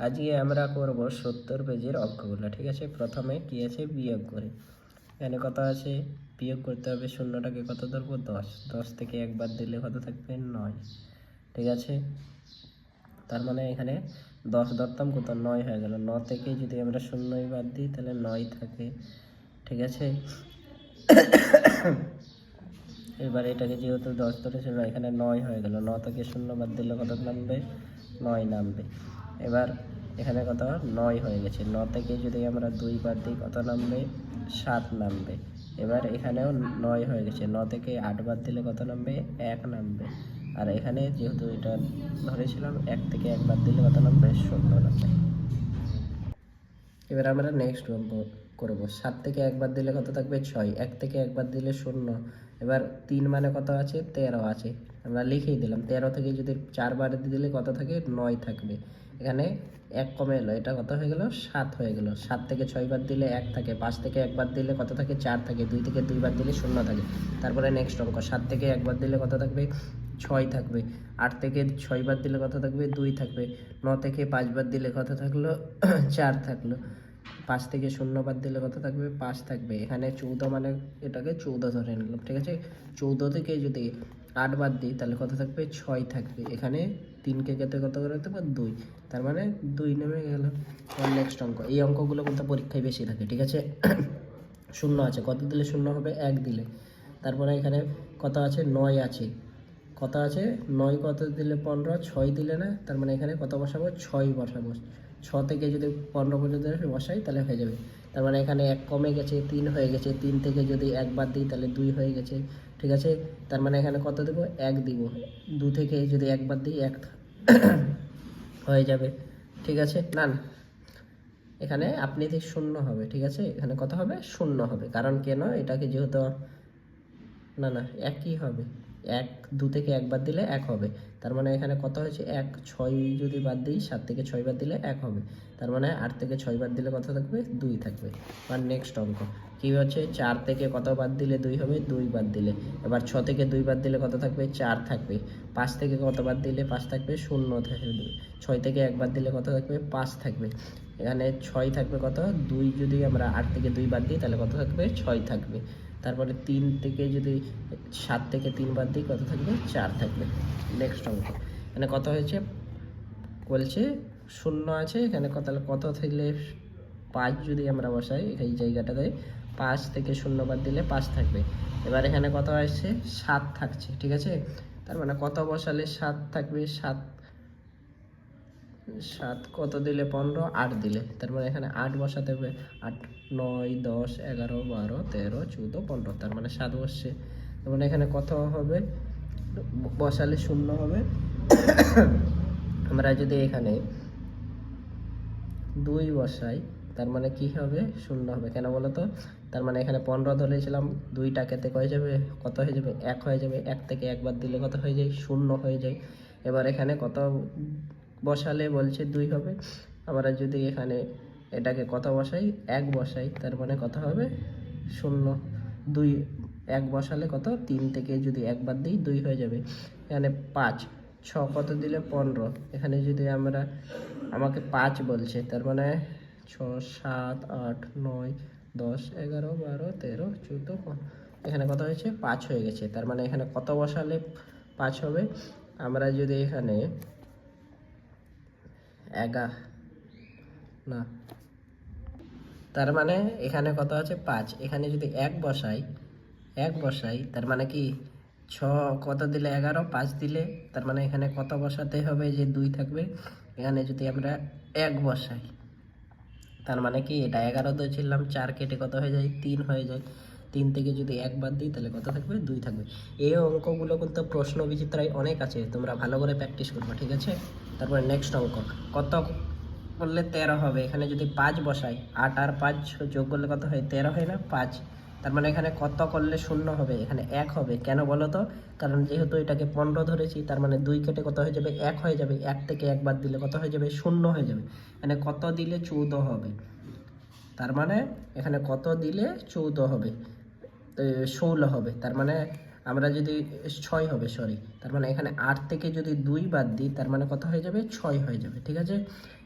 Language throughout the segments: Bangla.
আজকে আমরা করব সত্তর পেজের অঙ্কগুলো, ঠিক আছে? প্রথমে কি আছে? বিয়োগ করে। এখানে কত আছে? বিয়োগ করতে হবে শূন্যটাকে কত ধরবো? দশ। দশ থেকে একবার দিলে কত থাকবে? নয়। ঠিক আছে? তার মানে এখানে দশ ধরতাম কত? নয় হয়ে গেল। ন থেকে যদি আমরা শূন্যই বাদ দিই, তাহলে নয় থাকে। ঠিক আছে? এবার এটাকে যেহেতু দশ ধরেছিল, এখানে নয় হয়ে গেল। ন থেকে শূন্য বাদ দিলে কত নামবে? নয় নামবে। এবার এখানে কত? নয় হয়ে গেছে। ন থেকে যদি আমরা দুই বার দিই, কত নামবে? সাত নামবে। এবার এখানেও নয় হয়ে গেছে। ন থেকে আট বাদ দিলে কত নামবে? এক নামবে। আর এখানে যেহেতু এটা ধরেছিলাম, এক থেকে এক বাদ দিলে কত নামবে? শূন্য নামবে। এবার আমরা নেক্সট করব। সাত থেকে একবার দিলে কত থাকবে? ছয়। এক থেকে একবার দিলে শূন্য। এবার তিন মানে কত আছে? তেরো আছে। আমরা লিখেই দিলাম। তেরো থেকে যদি চারবার দিলে কত থাকে? নয় থাকবে। এখানে এক কমে এলো, এটা কত হয়ে গেল? সাত হয়ে গেল। সাত থেকে ছয়বার দিলে এক থাকে, পাঁচ থেকে একবার দিলে কত থাকে? চার থাকে, দুই থেকে দুইবার দিলে শূন্য থাকে। তারপরে নেক্সট অঙ্ক, সাত থেকে একবার দিলে কত থাকবে? ছয় থাকবে। আট থেকে ছয়বার দিলে কত থাকবে? দুই থাকবে। ন থেকে পাঁচবার দিলে কত থাকল? চার থাকল। পাঁচ থেকে শূন্য বাদ দিলে কত থাকবে? পাঁচ থাকবে। এখানে চৌদ্দ মানে এটাকে চৌদ্দ ধরে নিলাম, ঠিক আছে? চৌদ্দ থেকে যদি আট বাদ দিই, তাহলে কত থাকবে? ছয় থাকবে। এখানে তিনকে কেটে কত করে দেবো দুই। তার মানে দুই নেমে গেল। নেক্সট অঙ্ক। এই অঙ্কগুলো কিন্তু পরীক্ষায় বেশি থাকে, ঠিক আছে? শূন্য আছে। কত দিলে শূন্য হবে? এক দিলে। তারপরে এখানে কত আছে? নয় আছে। কত আছে? নয় কত দিলে পনেরো? ছয় দিলে না? তার মানে এখানে কত বসাবো? ছয় বসাবো। ছ থেকে যদি পনেরো পর্যন্ত বসাই, তাহলে হয়ে যাবে। তার মানে এখানে এক কমে গেছে, তিন হয়ে গেছে। তিন থেকে যদি একবার দিই, তাহলে দুই হয়ে গেছে। ঠিক আছে? তার মানে এখানে কত দেবো? এক দিব। দু থেকে যদি একবার দিই, এক হয়ে যাবে। ঠিক আছে? না না এখানে আপনি যে শূন্য হবে, ঠিক আছে? এখানে কত হবে? শূন্য হবে। কারণ কেন? এটাকে যেহেতু না না, একই হবে। এক, দু থেকে একবার দিলে এক হবে। তার মানে এখানে কত হয়েছে? এক, ছয় যদি বাদ দিই, সাত থেকে ছয় বার দিলে এক হবে। তার মানে আট থেকে ছয় বার দিলে কত থাকবে? দুই থাকবে। আর নেক্সট অঙ্ক। কী হচ্ছে? চার থেকে কত বাদ দিলে দুই হবে? দুই বাদ দিলে। এবার ছ থেকে দুই বাদ দিলে কত থাকবে? চার থাকবে। পাঁচ থেকে কত বাদ দিলে পাঁচ থাকবে? শূন্য থাকবে। ছয় থেকে একবার দিলে কত থাকবে? পাঁচ থাকবে। এখানে ছয় থাকবে কত? দুই যদি আমরা আট থেকে দুই বাদ দিই, তাহলে কত থাকবে? ছয় থাকবে। তারপরে তিন থেকে যদি সাত থেকে তিন বাদ দিই, কত থাকবে? চার থাকবে। নেক্সট অঙ্ক। এখানে কত হয়েছে? বলছে শূন্য আছে, এখানে কত কত থাকলে পাঁচ যদি আমরা বসাই, এই জায়গাটাতে পাঁচ থেকে শূন্য বাদ দিলে পাঁচ থাকবে। এবার এখানে কত আসছে? সাত থাকছে, ঠিক আছে? তার মানে কত বসালে সাত থাকবে? সাত সাত কত দিলে পনেরো? আট দিলে। তার মানে এখানে আট বসাতে হবে, আট নয়, দশ, এগারো, বারো, তেরো, চৌদ্দ, পনেরো, তার মানে সাত বসছে। তার মানে এখানে কত হবে, বসালে শূন্য হবে। আমরা যদি এখানে দুই বসাই, তার মানে কি হবে? শূন্য হবে। কেন বলো তো? তার মানে এখানে পনেরো ধরেছিলাম, দুইটা কেতে হয়ে যাবে? কত হয়ে যাবে? এক হয়ে যাবে। এক থেকে একবার দিলে কত হয়ে যায়? শূন্য হয়ে যায়। এবার এখানে কত বসালে বলছে দুই হবে। আমরা যদি এখানে এটাকে কত বসাই, এক বসাই, তার মানে কত হবে শূন্য। দুই, এক বসালে কত? তিন থেকে যদি একবার দিই, দুই হয়ে যাবে। এখানে পাঁচ, ছ কত দিলে পনেরো? এখানে যদি আমরা, আমাকে পাঁচ বলছে, তার মানে ছ, সাত, আট, নয়, দশ, এগারো, বারো, তেরো, চোদ্দ এখানে কত হয়েছে? পাঁচ হয়ে গেছে। তার মানে এখানে কত বসালে পাঁচ হবে? আমরা যদি এখানে এগা, না তার মানে এখানে কত আছে? পাঁচ। এখানে যদি এক বসাই এক বসাই, তার মানে কি ছ কত দিলে এগারো? পাঁচ দিলে তার মানে এখানে কত বসাতে হবে যে দুই থাকবে? এখানে যদি আমরা এক বসাই, তার মানে কি এটা এগারো তো ছিলাম, চার কেটে কত হয়ে যায়? তিন হয়ে যায়। তিন থেকে যদি এক বাদ দিই, তাহলে কত থাকবে? দুই থাকবে। এই অঙ্কগুলো কিন্তু প্রশ্ন বিচিত্রায় অনেক আছে, তোমরা ভালো করে প্র্যাকটিস করবে, ঠিক আছে? তারপরে নেক্সট অঙ্ক। কত করলে তেরো হবে। এখানে যদি পাঁচ বসাই, আট আর পাঁচ যোগ করলে কত হয়? তেরো হয় না? পাঁচ। তার মানে এখানে কত করলে শূন্য হবে? এখানে এক হবে। কেন বলো তো? কারণ যেহেতু এটাকে পনেরো ধরেছি, তার মানে দুই কেটে কত হয়ে যাবে? এক হয়ে যাবে। এক থেকে একবার দিলে কত হয়ে যাবে? শূন্য হয়ে যাবে। এখানে কত দিলে চৌদ্দ হবে? তার মানে এখানে কত দিলে চৌদ্দ হবে? ষোলো হবে। তার মানে আমরা যদি, ছয় হবে সরি তার মানে এখানে আট থেকে যদি দুই বাদ দিই, তার মানে কত হয়ে যাবে? ছয় হয়ে যাবে। ঠিক আছে?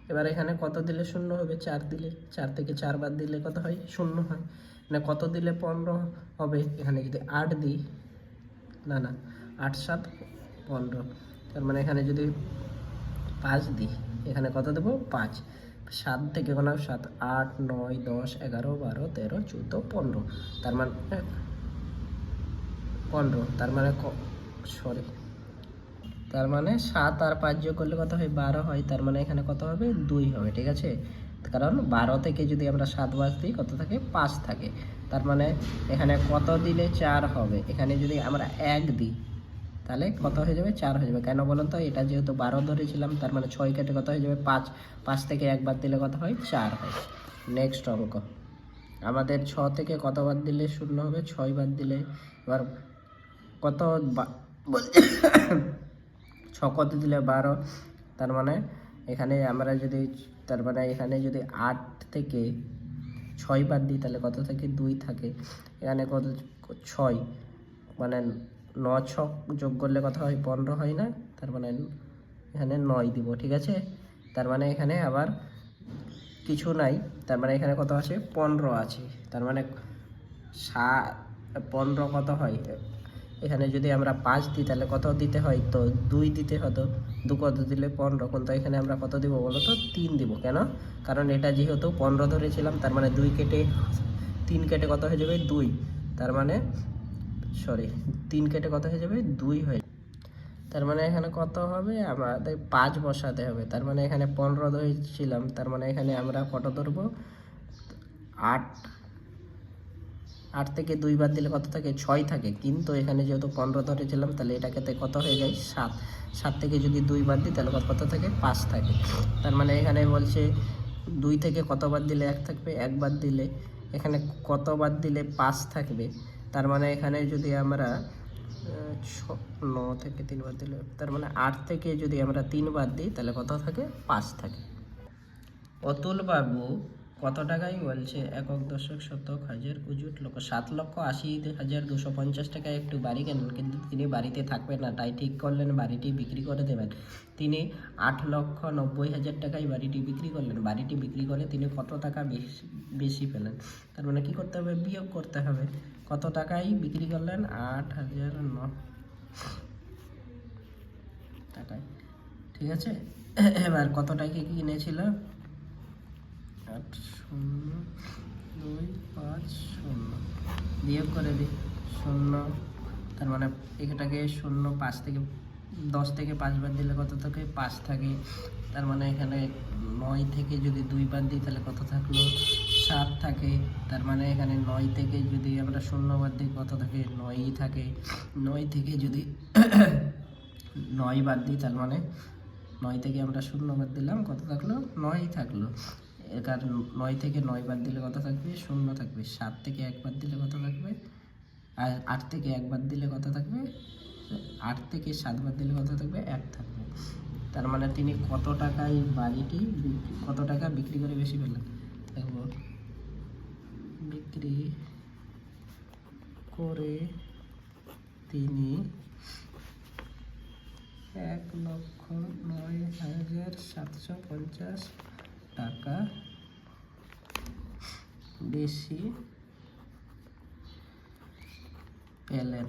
এবার এখানে কত দিলে শূন্য হবে? চার দিলে। চার থেকে চার বাদ দিলে কত হয়? শূন্য হয়। মানে কত দিলে পনেরো হবে? এখানে যদি আট দিই, না না, আট, সাত, পনেরো। তার মানে এখানে যদি পাঁচ দিই, এখানে কত দেবো? পাঁচ। সাত থেকে কোনো সাত, আট, নয়, দশ, এগারো, বারো, তেরো, চৌদ্দো, পনেরো। তার মানে পনেরো। তার মানে সরি তার মানে সাত আর পাঁচ যোগ করলে কত হয়? বারো হয়। তার মানে এখানে কত হবে? দুই হবে, ঠিক আছে? কারণ বারো থেকে যদি আমরা সাত বাদ দিই, কত থাকে? পাঁচ থাকে। তার মানে এখানে কত দিলে চার হবে? এখানে যদি আমরা এক দিই, তাহলে কত হয়ে যাবে? চার হয়ে যাবে। কেন বলুন তো? এটা যেহেতু বারো ধরেছিলাম, তার মানে ছয় কেটে কত হয়ে যাবে? পাঁচ। পাঁচ থেকে এক বাদ দিলে কত হয়? চার হয়। নেক্সট অঙ্ক। আমাদের ছ থেকে কত বাদ দিলে শূন্য হবে? ছয় বাদ দিলে এবার কত বা- ছ কত দিলে বারো। তার মানে এখানে আমরা যদি, তার মানে এখানে যদি আট থেকে ছয় বাদ দিই, তাহলে কত থাকে? দুই থাকে। এখানে কত, ছয়। মানে ন ছক যোগ করলে কত হয়? পনেরো হয় না? তার মানে এখানে নয় দিব, ঠিক আছে? তার মানে এখানে আবার কিছু নাই। তার মানে এখানে কত আছে? পনেরো আছে। তার মানে সা, পনেরো কত হয়? এখানে যদি আমরা পাঁচ দিই, তাহলে কত দিতে হয়? তো দুই দিতে হতো। দু কত দিলে পনেরো? কিন্তু এখানে আমরা কত দিব বলো তো? তিন দিব। কেন? কারণ এটা যেহেতু পনেরো ধরেছিলাম, তার মানে দুই কেটে তিন কেটে কত হয়ে যাবে? দুই। তার মানে সরি তিন কেটে কত হয়ে যাবে? দুই হয়ে তার মানে এখানে কত হবে? আমাদের পাঁচ বসাতে হবে। তার মানে এখানে পনেরো ধরেছিলাম, তার মানে এখানে আমরা কত ধরবো? আট আট থেকে দুই বাদ দিলে কত থাকে? ছয় থাকে। কিন্তু এখানে যেহেতু পনেরো ধরেছিলাম তাহলে এটাকে কত হয়ে যায়? সাত। সাত থেকে যদি দুই বাদ দিই, তাহলে কত থাকে? পাঁচ থাকে। তার মানে এখানে বলছে দুই থেকে কত বাদ দিলে এক থাকবে? এক বাদ দিলে এখানে কত বাদ দিলে পাঁচ থাকবে? তার মানে এখানে যদি আমরা ছ, ন থেকে তিন বাদ দিলে, তার মানে আট থেকে যদি আমরা তিন বাদ দিই, তাহলে কত থাকে? পাঁচ থাকে। অতুল বাবু কত টাকাই বলছে? একক দশক শতক হাজার উজুট লক্ষ সাত লক্ষ আশি হাজার দুশো পঞ্চাশ টাকায় একটু বাড়ি কেনেন, কিন্তু তিনি বাড়িতে থাকবেন না। তাই ঠিক করলেন, বাড়িটি বিক্রি করে দেবেন। তিনি আট লক্ষ নব্বই হাজার টাকায় বাড়িটি বিক্রি করলেন। বাড়িটি বিক্রি করে তিনি কত টাকা বেশি বেশি পেলেন? তার মানে কী করতে হবে? বিয়োগ করতে হবে। কত টাকায় বিক্রি করলেন? আট হাজার ন টাকায়। ঠিক আছে? এবার কত টাকা কিনেছিল? আট শূন্য দুই পাঁচ শূন্য। বিয়োগ করে দিই শূন্য। তার মানে এটাকে শূন্য পাঁচ থেকে দশ থেকে পাঁচ বার দিলে কত থাকে? পাঁচ থাকে। তার মানে এখানে নয় থেকে যদি দুই বার দিই তাহলে কত থাকল? সাত থাকে। তার মানে এখানে নয় থেকে যদি আমরা শূন্য বার দিই কত থাকে? নয়ই থাকে। নয় থেকে যদি নয় বাদ দিই তার মানে নয় থেকে আমরা শূন্য বাদ দিলাম, কত থাকল? নয়ই থাকল। এর নয় থেকে নয় বাদ দিলে কত থাকবে? শূন্য থাকবে। সাত থেকে এক বাদ দিলে কত থাকবে? আর আট থেকে এক বাদ দিলে কত থাকবে? আট থেকে সাত বাদ দিলে কত থাকবে? এক থাকবে। তার মানে তিনি কত টাকায় বাড়িটি কত টাকা বিক্রি করে বেশি পেলেন? দেখব বিক্রি করে তিনি এক লক্ষ নয় হাজার সাতশো পঞ্চাশ টাকা বেশি পেলেন।